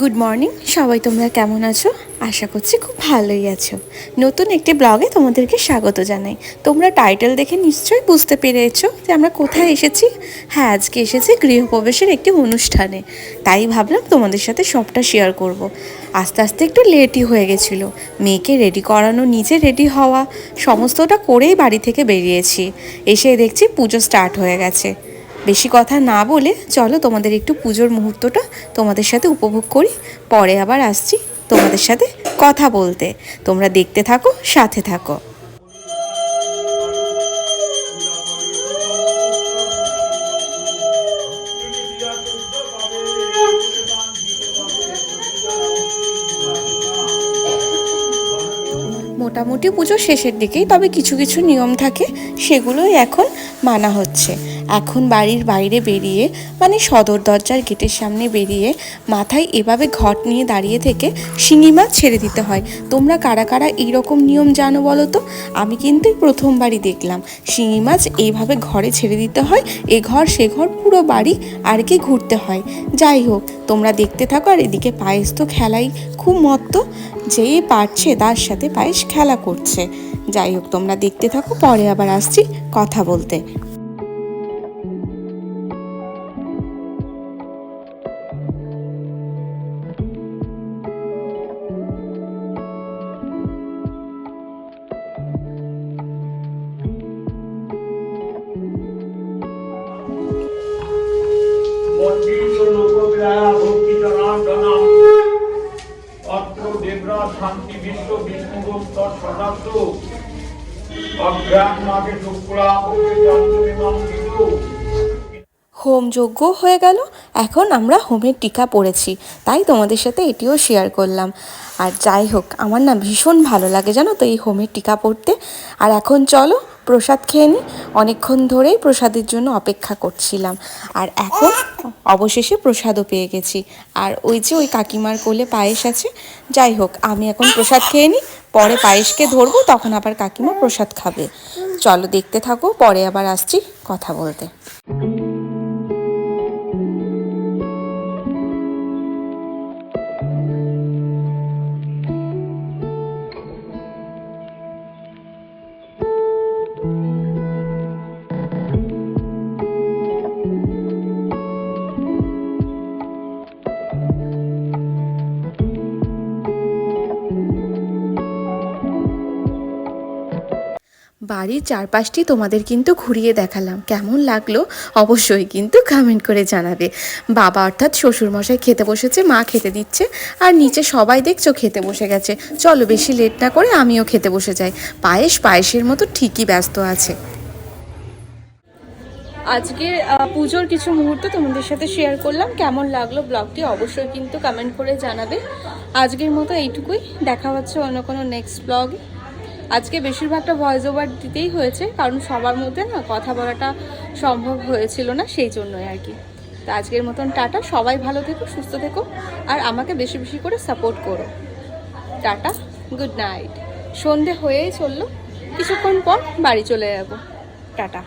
Good morning সবাই তোমরা কেমন আছো? আশা করছি খুব ভালোই আছো। নতুন একটি ব্লগে তোমাদেরকে স্বাগত জানাই। তোমরা টাইটেল দেখে নিশ্চয়ই বুঝতে পেরেছ যে আমরা কোথায় এসেছি? হ্যাঁ আজকে এসেছি গৃহপ্রবেশের একটি অনুষ্ঠানে। তাই ভাবলাম তোমাদের সাথে সবটা শেয়ার করব। আস্তে আস্তে একটু লেটই হয়ে গেছিল। মেয়েকে রেডি করানো, নিজে রেডি হওয়া, সমস্তটা করেই বাড়ি থেকে বেরিয়েছি। এসে দেখছি পুজো স্টার্ট হয়ে গেছে। বেশি কথা না বলে চলো তোমাদের একটু পুজোর মুহূর্তটা তোমাদের সাথে উপভোগ করি। পরে আবার আসছি তোমাদের সাথে কথা বলতে। তোমরা দেখতে থাকো, সাথে থাকো। মোটামুটি পুজো শেষের দিকেই তবে কিছু কিছু নিয়ম থাকে, সেগুলোই এখন মানা হচ্ছে। এখন বাড়ির বাইরে বেরিয়ে মানে সদর দরজার গেটের সামনে বেরিয়ে মাথায় এভাবে ঘট নিয়ে দাঁড়িয়ে থেকে শিঙি মাছ ছেড়ে দিতে হয়। তোমরা কারা কারা এইরকম নিয়ম জানো বলো তো? আমি কিন্তু প্রথমবারই দেখলাম শিঙি মাছ এইভাবে ঘরে ছেড়ে দিতে হয়, এ ঘর সে ঘর পুরো বাড়ি আর কি ঘুরতে হয়। যাই হোক, তোমরা দেখতে থাকো আর এদিকে পায়েস তো খেলাই খুব মত্ত যেই পারছে তার সাথে পায়েস খেলা করছে। যাই হোক, তোমরা দেখতে থাকো, পরে আবার আসছি কথা বলতে। বিশ্ব বিষ্ণুগুপ্তর অজ্ঞান হয়ে গেল, এখন আমরা হোমের টিকা পড়েছি, তাই তোমাদের সাথে এটিও শেয়ার করলাম। আর যাই হোক, আমার না ভীষণ ভালো লাগে জানো তো এই হোমের টিকা পড়তে। আর এখন চলো প্রসাদ খেয়ে নিই অনেকক্ষণ ধরেই প্রসাদের জন্য অপেক্ষা করছিলাম। আর এখন অবশেষে প্রসাদও পেয়ে গেছি। আর ওই যে ওই কাকিমার কোলে পায়েস আছে, যাই হোক, আমি এখন প্রসাদ খেয়ে নিই পরে পায়েসকে ধরবো, তখন আবার কাকিমা প্রসাদ খাবে। চলো দেখতে থাকো, পরে আবার আসছি কথা বলতে। বাড়ির চারপাশটি তোমাদের কিন্তু ঘুরিয়ে দেখালাম। কেমন লাগল অবশ্যই কিন্তু কমেন্ট করে জানাবে। বাবা অর্থাৎ শ্বশুরমশাই খেতে বসেছে মা খেতে দিচ্ছে আর নিচে সবাই দেখছ খেতে বসে গেছে। চলো বেশি লেট না করে আমিও খেতে বসে যাই। পায়েস পায়েসের মতো ঠিকই ব্যস্ত আছে। আজকের আহ, পুজোর কিছু মুহূর্ত তোমাদের সাথে শেয়ার করলাম। কেমন লাগল ব্লগটি অবশ্যই কিন্তু কমেন্ট করে জানাবে। আজকের মতো এইটুকুই। দেখা হচ্ছে অন্য কোনো নেক্সট ব্লগে আজকে বেশিরভাগটা ভয়েস ওভার দিতেই হয়েছে, কারণ সবার মধ্যে না কথা বলাটা সম্ভব হয়েছিল না, সেই জন্যই আর কি। তো আজকের মতন টাটা, সবাই ভালো থেকো, সুস্থ থেকো, আর আমাকে বেশি বেশি করে সাপোর্ট করো। টাটা গুড নাইট সন্ধে হয়েই চলল, কিছুক্ষণ পর বাড়ি চলে যাব। টাটা।